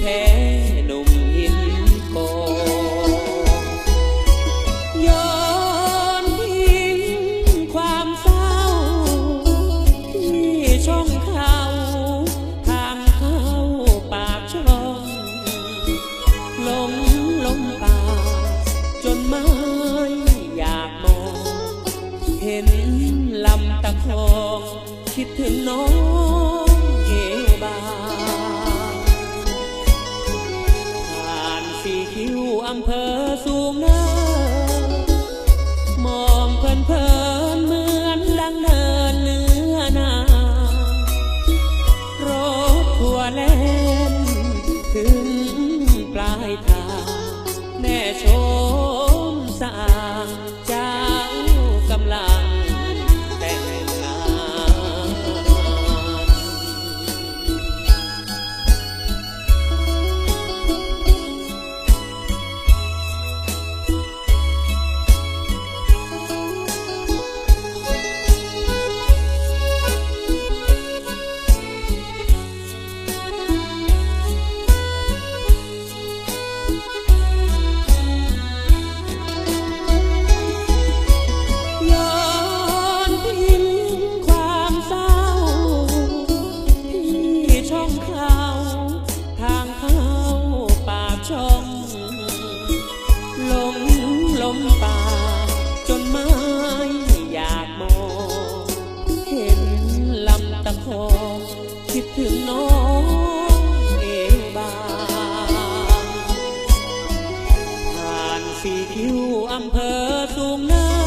แพ้ ชมสะอา สี่คิวอำเภอสูงเนิน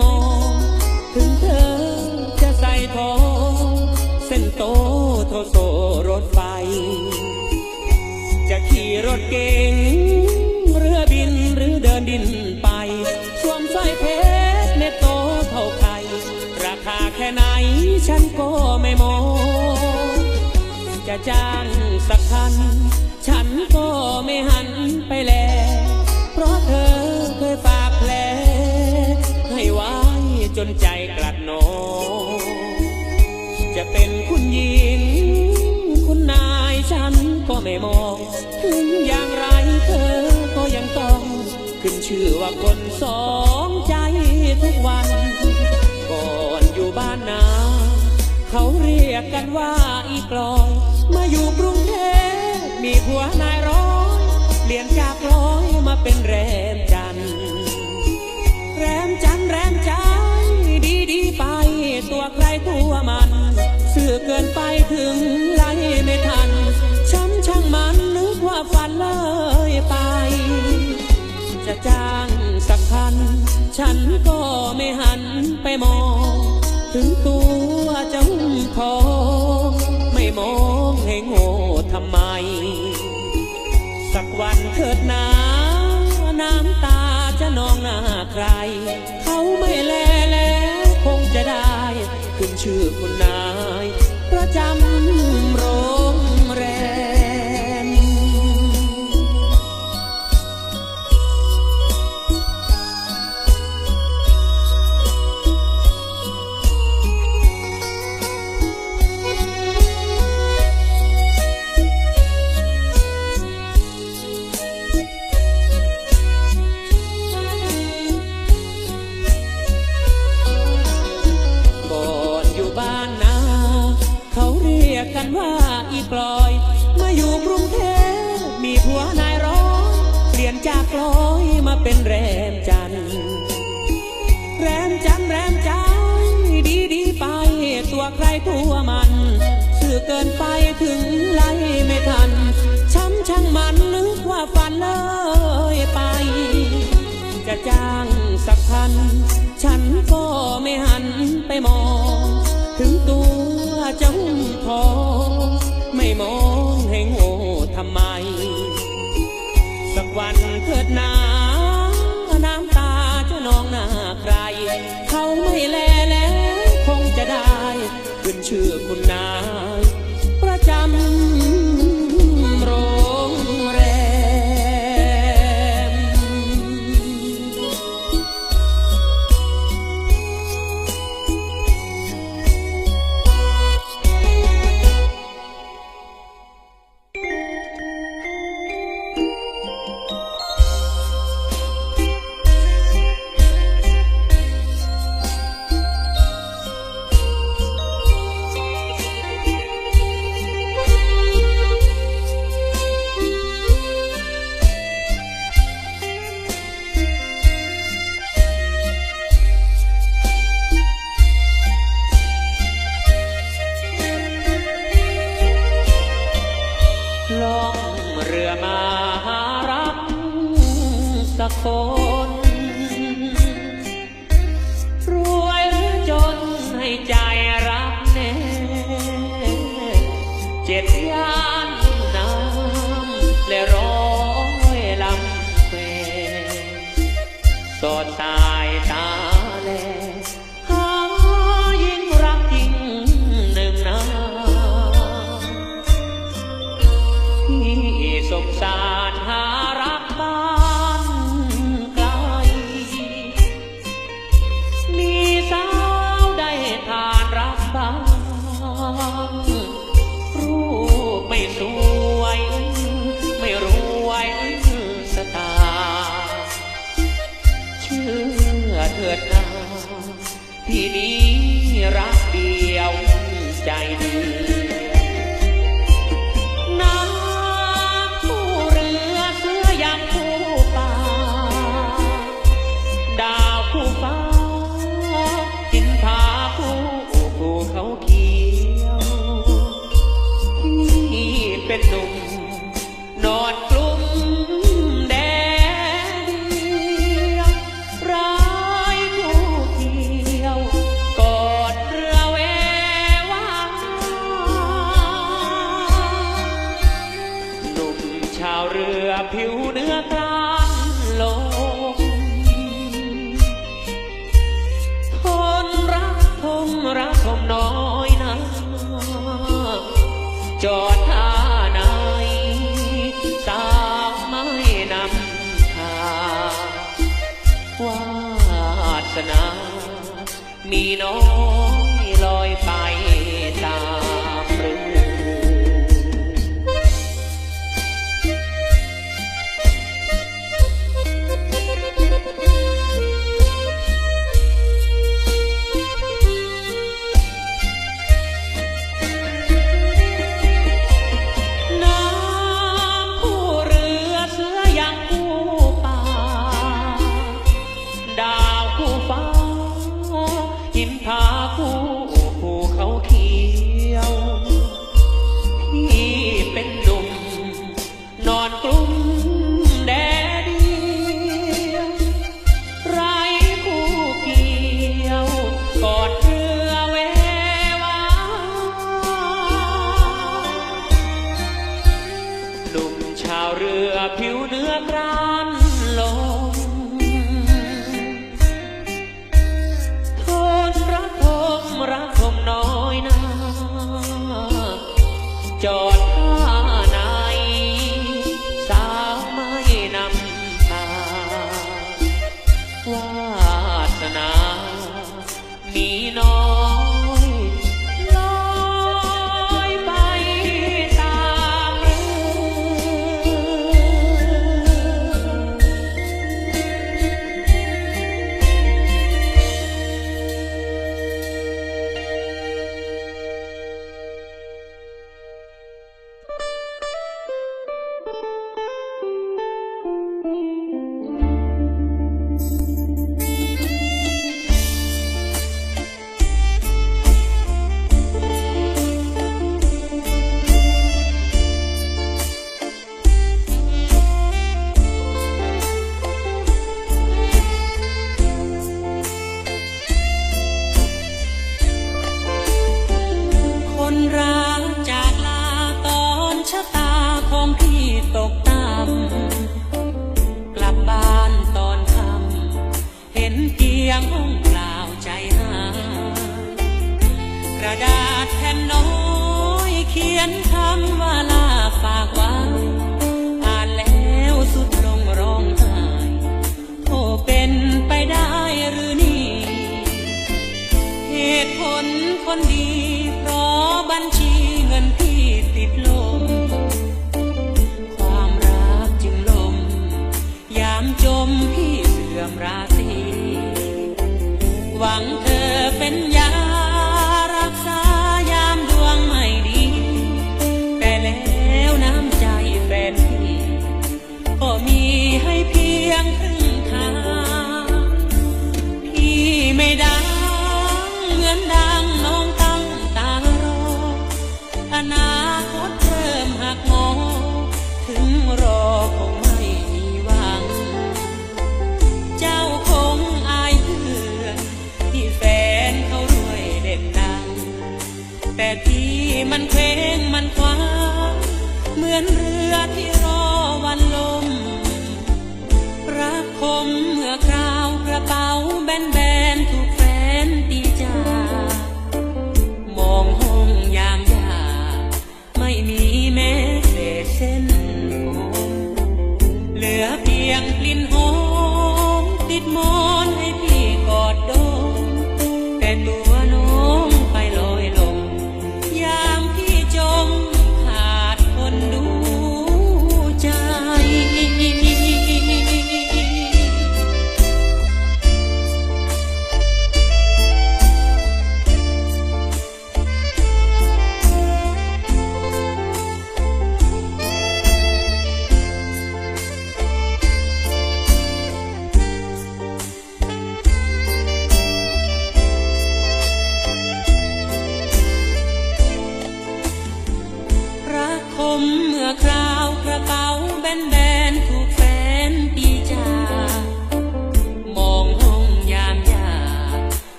มอง ถึงเธอจะใส่ทองเส้นโตโทโซรถไฟ จะขี่รถเก๋งเรือบินหรือเดินดินไปสวมสร้อยเพชรเม็ดโตเท่าไข่ราคาแค่ไหนฉันก็ไม่มอง จะจ้างสักคัน ฉันก็ไม่หัน ไม่มอง ถึงอย่างไรเธอก็ยังต้อง ขึ้นชื่อว่าคนสองใจทุกวัน ก่อนอยู่บ้านนา เขาเรียกกันว่าอีกลอยมาอยู่กรุงเทพมีผัวนายร้อยเปลี่ยนจากร้อยมาเป็นแรมจันทร์แรมจันทร์แรมใจดีดีไปตัวใครตัวมัน สื่อเกินไปถึงไล่ไม่ทัน หันไปมอง ถึงตัวจะหุ้มทอไม่มองให้โง่ทำไม สักวันเถิดนาน้ำตาจะนองหน้าใคร เขาไม่แลแล้วคงจะได้ ขึ้นชื่อคุณนายประจำ call เป็นหนุ่ม me know. 長 ระดาษแผ่นน้อยเขียนคำว่า me.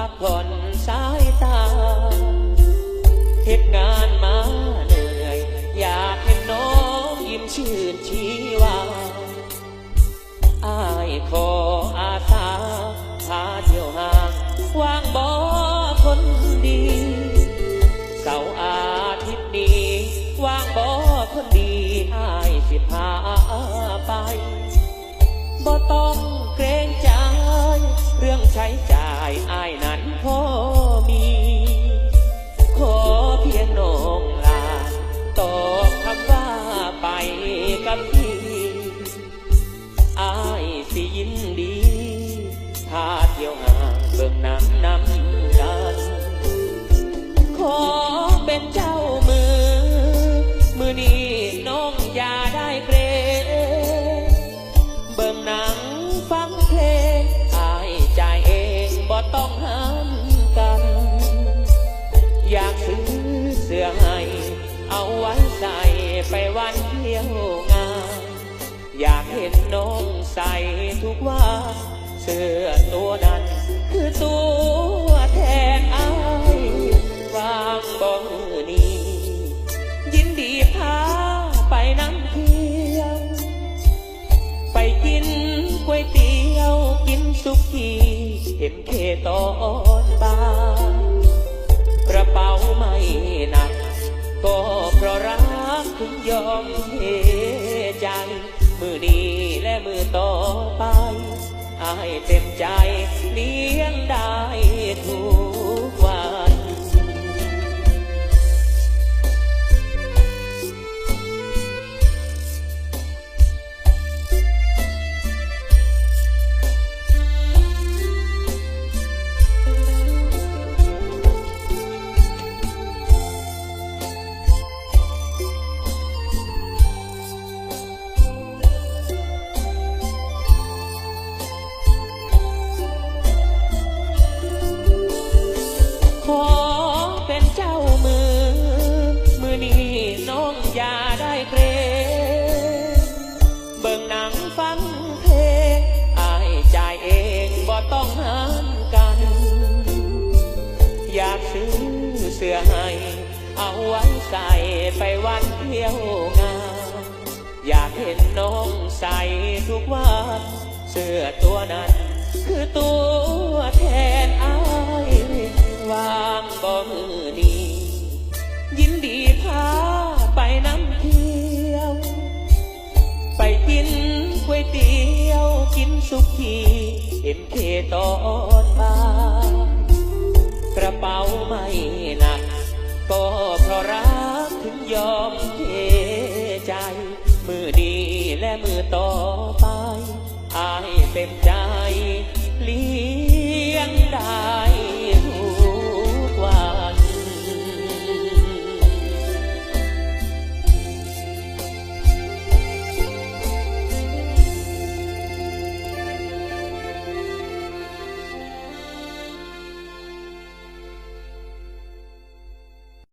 พักผ่อนสา สื้อตัวนั้น คือตัวแทนอายวางบ่มืนี้ยินดีพาไปน้ำเที่ยว ไปกินก๋วยเตี๋ยวกินสุกี้เอ็มเคตอนบายกระเป๋าไม่หนัก ก็เพราะรักถึงยอมเท เต็มใจเลี้ยงดา วันเที่ยวงาน อยากเห็นน้องใส่ทุกวันเสื้อตัวนั้น คือตัวแทนอายวางบ่มือนี้ยินดีพาไปน้ำเที่ยว ไปกินก๋วยเตี๋ยวกินสุกี้เอ็มเคตอนบ่ายกระเป๋าไม่หนัก ก็เพราะรัก ยอมเทใจ มือดีและมือต่อ